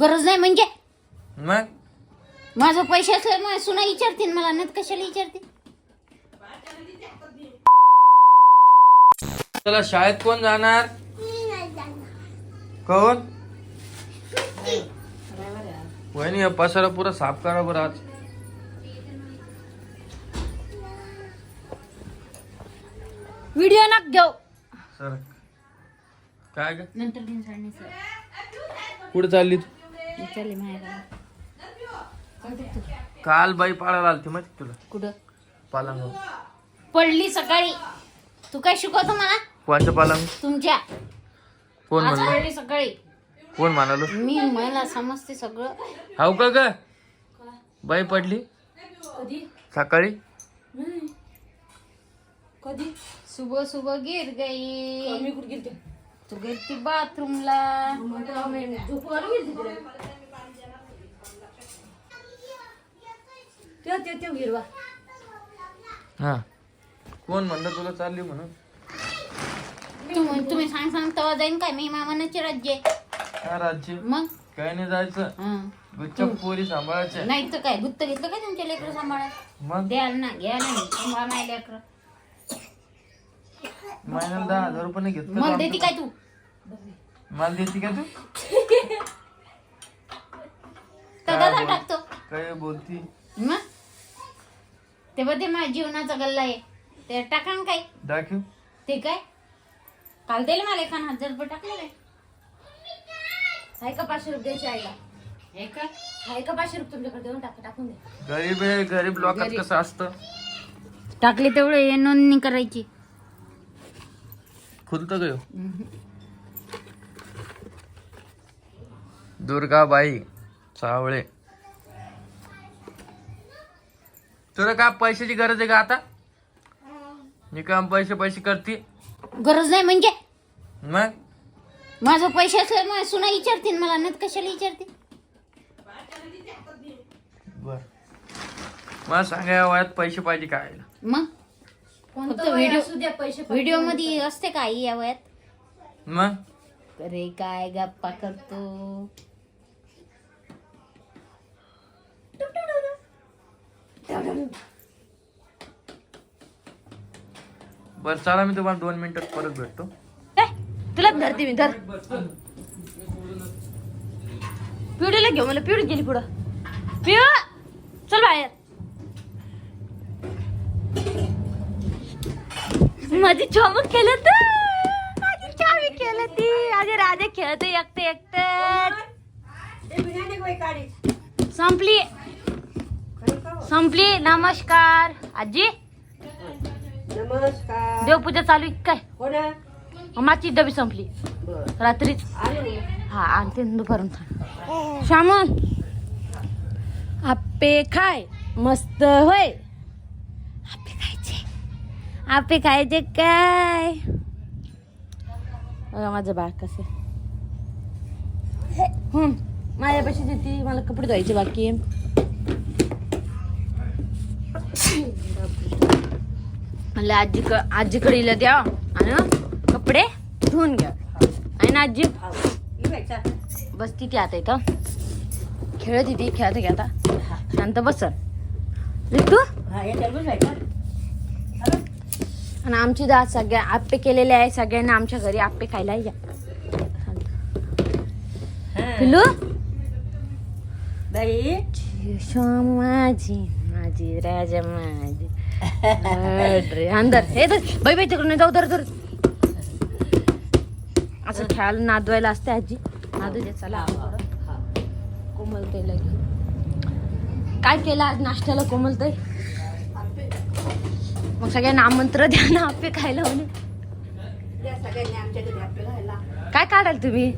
गरज नाही म्हणजे? मग? माझं पैसे असल्यामुळे सुना विचारतील मला नाही कशाला विचारतील चला शाळेत कोण जाणार? कोण? वहिनी हा पसारा पुरा साफ करा बरं आज. व्हिडिओ नाक घेऊ. सर काय ग? नंतर घेऊन चालली तू? काल बाई पाळायला आलती माहिती तुला? कुठं? पालंग. पडली सकाळी. तू काय शिकवतो मला? कोणतं पालंग? तुमच्या. कोण आज म्हणलं? पडली सकाळी. कोण म्हणालो? मी मला समजते सगळं. हाव का ग? बाई पडली? कधी? सकाळी? कधी? सुबह सुबह गिर गई. तू गेलती बाथरूमला. हा. कोण म्हणलं तुला चालली म्हणून? तुम्ही तुम्ही सांग सांग तेव्हा जाईन काय? मी मामानाचे राज्य आहे. काय राज्य? मग? काय नाही जायचं. हं. गुच्छ पोरी सांभाळायच्या. नाही तर काय? गुत्त घेतलं काय तुमच्या लेकरं सांभाळा मग? द्याल ना घ्या ना सांभाळा नाही लेकरं. महिन्याला दहा हजार रुपये नाही घेत का मग देते काय तू? मला देते का तू? टाकतो. काय बोलती? मग? ते बघ ते माझ्या जीवनाचा गल्ला आहे. ते टाका ना काय दाखव. ते काय? काल दिले मला एखाद हजार रुपये टाकलेले आहे का पाचशे रुपयाची आईला? हे का आहे का पाचशे रुपये तुमच्याकडे देऊन टाका टाकून दे. गरीब आहे गरीब लोकात कसं असतं? टाकले तेवढे हे नोंदणी करायची. खुलत गयो दुर्गाबाई सावळे तुला काय पैशाची गरज आहे का आता? मी काम पैसे पैसे करते. गरज नाही म्हणजे? मग? माझं पैसे असल्यामुळे सुना विचारतील मला नाही तर कशाला विचारतील? बर. मला सांगा या वयात पैसे पाहिजे काय मग? फक्त व्हिडिओ व्हिडिओमध्ये असते का आई या वयात? मग? अरे काय गप्पा करतो? बर चला मी तुम्हाला दोन मिनिटात परत भेटतो. ए, तुला धरते मी धर. पिवडीला घेऊ मला पिवडी गेली पुढं. पिव चल बाहेर. माझी चमक केलं तर माझी चावी केलं ती आधी राधे खेळते एकटे एकटे. संपली. संपली. नमस्कार. आजी. नमस्कार. देवपूजा चालू आहे काय? हो ना. माझी डबी संपली. रात्रीच. हा आणते दुपारून श्यामन आप्पे खाय. मस्त होय. आप्पे आपे खायचे काय? माझं बाळ कसं माझ्यापाशी देते मला कपडे धुवायचे बाकी म्हणलं आजी आजीकडे इला द्या आणि कपडे धुवून घ्या. आहे ना आजी बस तिथे आता इथं. खेळत तिथे खेळत घ्या आता. शांत बस. तू आणि आमची दात सगळ्या आप्पे केलेले आहे सगळ्यांना आमच्या घरी आप्पे खायला या. पिलू बाई. माझी माझी राजा माझी. अरे, अंदर हे तर बाई बाई तिकडून जाऊ दर दर असं खेळायला नादवायला असते आजी. नादू दे चला. कोमलताईला घेऊन. काय केलं आज नाश्त्याला कोमलताई? मग सगळ्यांना आमंत्रण द्या ना आप्पे खायला म्हणे आपल्या घायला काय काढाल तुम्ही?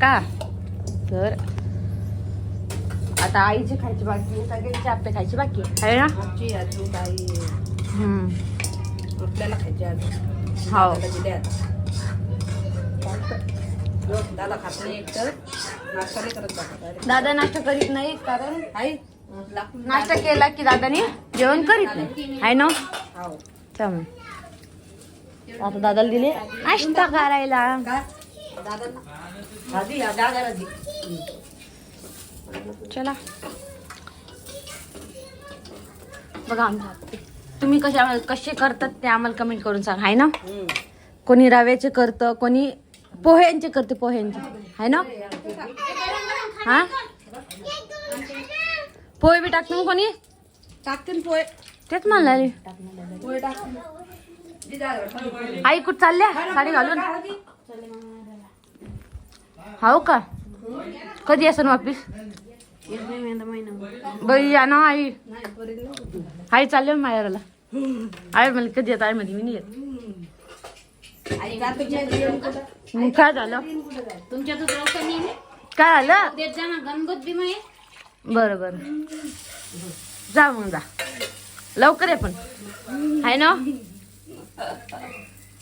का? तर आता आईचे खायचे बाकी सगळ्यांचे आप्पे खायचे बाकी आहे ना. आपल्याला खायची हो. दादा खात नाही नाश्ता नाही करत बाबा दादा नाश्ता करीत नाही कारण आई नाश्ता केला की दादानी जेवण करीत नाही. आहे ना? हो त्यामुळे आता दादाला दिले नाश्ता करायला. चला. बघा आमच्या हाती. तुम्ही कशा कसे करतात ते आम्हाला कमेंट करून सांग. आहे ना? कोणी रव्याचे करतं कोणी पोह्यांचे करते पोह्यांचे. आहे ना? हा? पोहे बी टाकते मग कोणी? टाकते ना पोहे. तेच म्हणाले पोहे टाकते आई कुठं चालल्या? साडी घालून. हो का? कधी असं वापिस? बाई या ना आई. आई चालले माहेराला. आई मला कधी येत? आई मध्ये मी नाही येत. काय झालं? तुमच्या काय झालं? गणगोत आहे. बरं बरं जा मग जा. लवकर आहे पण. आहे ना?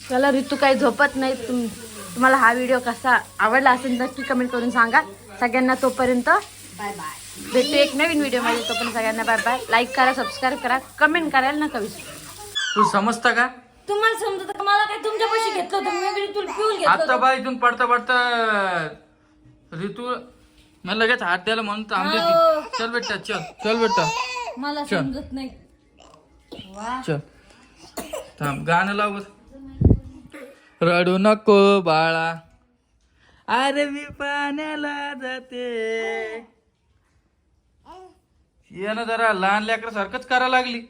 चला ऋतू काही झोपत नाही. तुम तुम्हाला हा व्हिडिओ कसा आवडला असेल नक्की कमेंट करून सांगा. सगळ्यांना तोपर्यंत बाय बाय भेटू एक नवीन व्हिडिओमध्ये तोपर्यंत सगळ्यांना बाय बाय लाईक करा सबस्क्राईब करा कमेंट करायला नका विसरू. तू समजता का? तुम्हाला समजत का मला काय तुमच्यापाशी घेतलं होतं? मी बी तुला पिऊल घेतलं आता होतं. बा इथून पडता पडता ऋतू मला लगेच हात द्यायला म्हणून थांबली ती चल बेटा चल. चल बेटा. मला चल. समजत नाही. चल. थांब गाणं लाव बरं. रडू नको बाळा. अरे मी पाण्याला जाते. यानं जरा लहान लेकरा सारखंच करा लागली.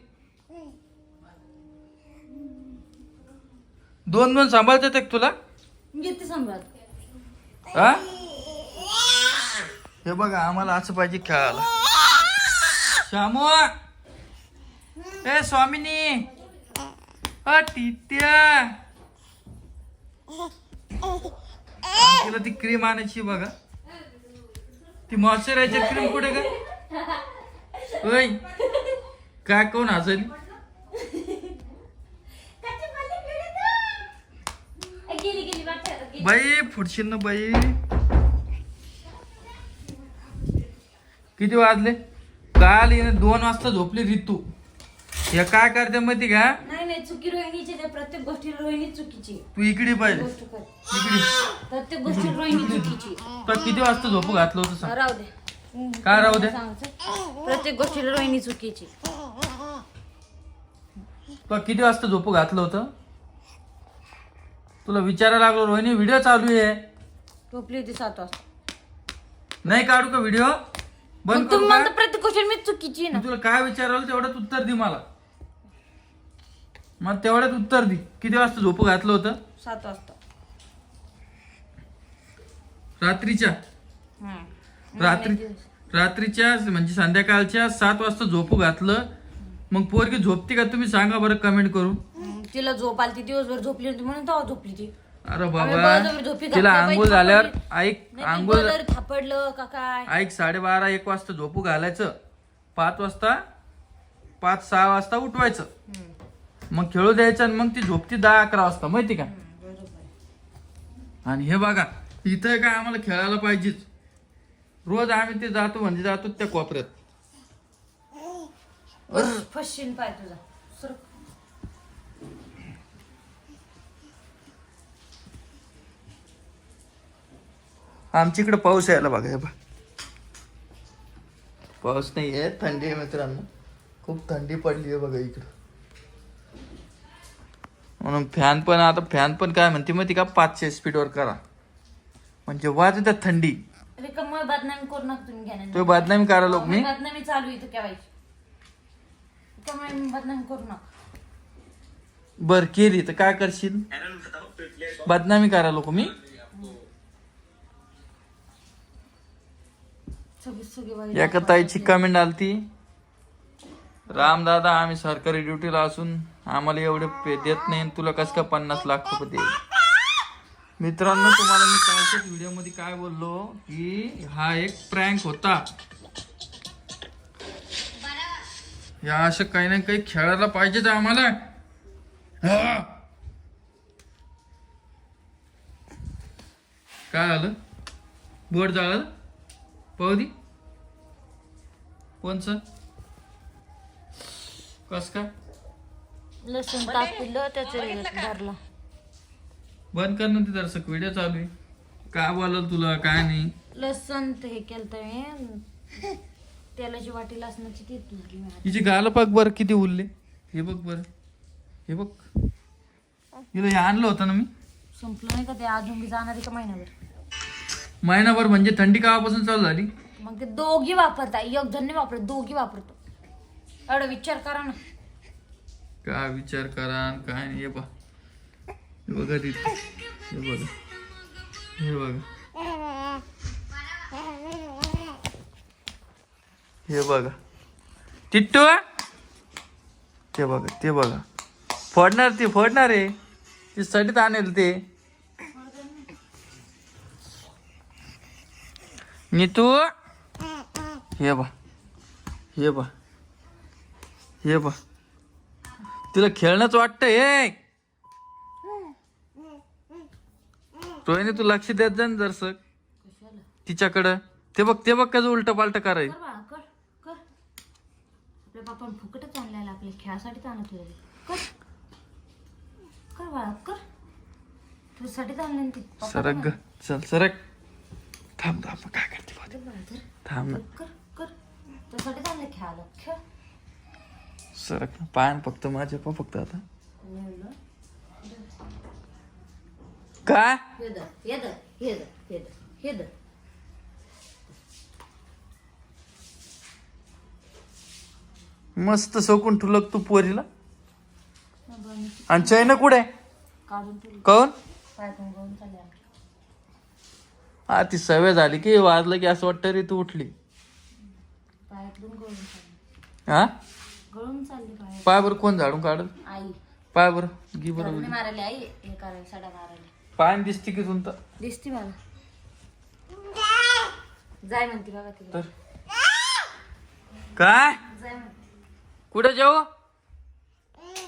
दोन दोन सांभाळता तुला? घेते सांभाळत? हा? हे बघा आम्हाला असं पाहिजे खेळायला. श्यामू! ए स्वामिनी! अ तिला ती क्रीम आणायची बघा. ती मॉइश्चरायझर क्रीम कुठे का ओय काय कोण हसली गेली गेली वाटत बाई फुटशील ना बाई. किती वाजले? काल हिने दोन वाजता झोपली रितू. हे काय करते माहिती का? नाही नाही चुकी रोहिणीची प्रत्येक गोष्टी रोहिणी चुकीची तू इकडे पाहिजे गोष्ट कर. इकडे. प्रत्येक गोष्टी रोहिणी चुकीची तर किती वाजता झोपू घातलं होतं सांग. राहू दे. काय राहू दे? प्रत्येक गोष्टीला रोहिणी चुकीची तुला किती वाजता झोपू घातलं होतं? तुला विचारायला लागलो रोहिणी व्हिडिओ चालू आहे. झोपली होती सात वाजता. नाही काढू का व्हिडिओ? बंद मग करू तुम्ही का? म्हणता प्रत्येक गोष्ट मी चुकीची आहे ना. मी तुला काय विचारलं तेवढ्यात उत्तर दे मला. मग तेवढ्यात उत्तर दे. किती वाजता झोपू घातलं होतं? सात वाजता. रात्रीच्या? रात्री रात्रीच्या म्हणजे संध्याकाळच्या सात वाजता झोपू घातलं. मग पोरगी झोपती का? तुम्ही सांगा बरं कमेंट करून. हम्म, तिला झोप आली ती दिवसभर झोपली होती म्हणून तेव्हा झोपली ती. अरे बाबा तिला आंघोळ झाल्यावर. ऐक आंघोळ थापडलं का काय? ऐक साडेबारा एक वाजता झोपू घालायचं. पाच वाजता पाच सहा वाजता उठवायचं. मग खेळू द्यायचं आणि मग ती झोपती दहा अकरा वाजता माहिती का? आणि हे बघा इथं काय आम्हाला खेळायला पाहिजेच. रोज आम्ही ते जातो म्हणजे जातो त्या कोपऱ्यात. फसशील पाय तुझा. आमच्या इकडे पाऊस यायला बघा हे बघ. पाऊस नाही आहे थंडी आहे मित्रांनो. खूप थंडी पडली आहे बघा इकडं. म्हणून फॅन पण आता फॅन पण काय म्हणते माहिती का? पाचशे स्पीडवर करा. म्हणजे वाज त्या थंडी. बदनामी तुम्ही तो बदनामी करा लोक मी? बदनामी चालू इथं बदनामी करू नका. बर केली. तर काय करशील? बदनामी करा लोक मी सगळी सगळी वाईट एका ताईची कमेंट आलती? राम दादा आम्ही सरकारी ड्युटीला असून आम्हाला एवढे पे देत नाही तुला कस का पन्नास लाख रुपये दे मित्रांनो तुम्हाला मी कालच्याच व्हिडिओमध्ये काय बोललो? की हा एक प्रँक होता. या असं काही ना काही खेळायला पाहिजेच आम्हाला. काय आलं बोट जाळलं? पाहू दे. कोणचं? कस काय? लसूण तापलं त्याचं धरलं. बंद कर ना ते दर्शक व्हिडिओ चालू आहे. काय बोलल तुला? काय नाही. लसण ते हे केलं तर मी. तेलाची वाटी लसणाची ती तुझी हिची गाल बघ बरं किती उरले. हे बघ बरं. हे बघ. हिला हे आणलं होतं ना मी. संपलं नाही का ते? अजून बी जाणार आहे का महिनाभर? महिनाभर म्हणजे थंडी कावापासून चालू झाली. मग ते दोघी वापरता. एक जण नाही वापरत दोघी वापरतो. एवढा विचार करा ना. काय विचार करा आणि काय नाही. हे बघ हे बघा तिथे. हे बघा. हे बघा. हे बघा. टिट्टू? ते बघा ते बघा. फोडणार ते फोडणार आहे. ती सडीत आणेल ते. नीतू? हे बा हे बा हे बा तिला खेळणंच वाटतं हे तू लक्ष देत जा ना जरसं. तिच्याकडं. ते बघ ते बघ कसं उलट पालट करायचं कर बाळा कर कर. आपल्या बापान फुकटच आणलेला आपल्या खेळासाठीच आणत होते. कर. कर बाळा कर. तुझ्यासाठीच आणलं ना ती पप्पा सरक ग. चल सरक. थांब थांब. काय करते. थांब ना. कर. कर तुझ्यासाठीच आणलं खेळायला खेळ. सरक फक्त माझे पा फक्त आता. काय हे धर हे धर हे धर हे धर हे धर. मस्त सोकून ठुलक तू पोरीला. आणि चैन कुठे? काढून तुला कोण चालले हा ती सवय झाली की वाजलं की असं वाटतं रे तू उठली. पायातून गळून चालले. हा? गळून चालली पाय पाय बरं कोण झाडून काढल? आई. पाय बरं गी बरोबर धरणे मारायला आई हे करायला सडा मारायला. पाय दिसते की तुमचं दिसती मला. जाय म्हणते बघा तिला. तर? काय? जाय म्हणते. कुठे जाऊ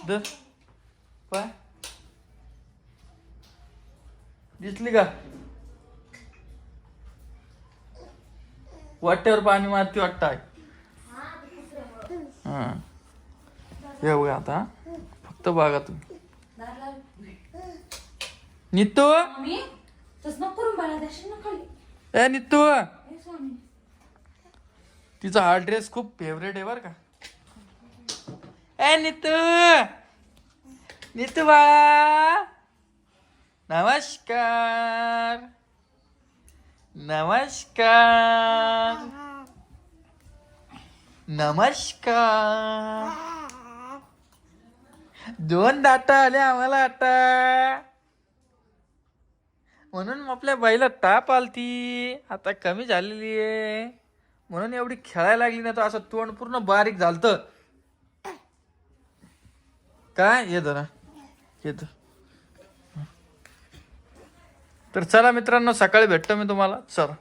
दर. पाय. दिसली का? वाट्यावर पाणी मारती वाटत आहे हा. हे बघा आता. फक्त बघा तुम्ही. नितू मम्मी तसं नको करून बाळा दर्शन ना खाली. ए नितू हे स्वामी. तिचा हा ड्रेस खूप फेवरेट आहे बर का. ए नितू नितू बाळा नमस्कार. नमस्कार. नमस्कार. दोन दाटा आले आम्हाला आता. म्हणून आपल्या बाईला ताप आलती. आता कमी झालेली आहे. म्हणून एवढी खेळायला लागली ना तर असं तोंड पूर्ण बारीक झालत. काय? येत ना येत तर चला मित्रांनो सकाळी भेटतो मी तुम्हाला. चला.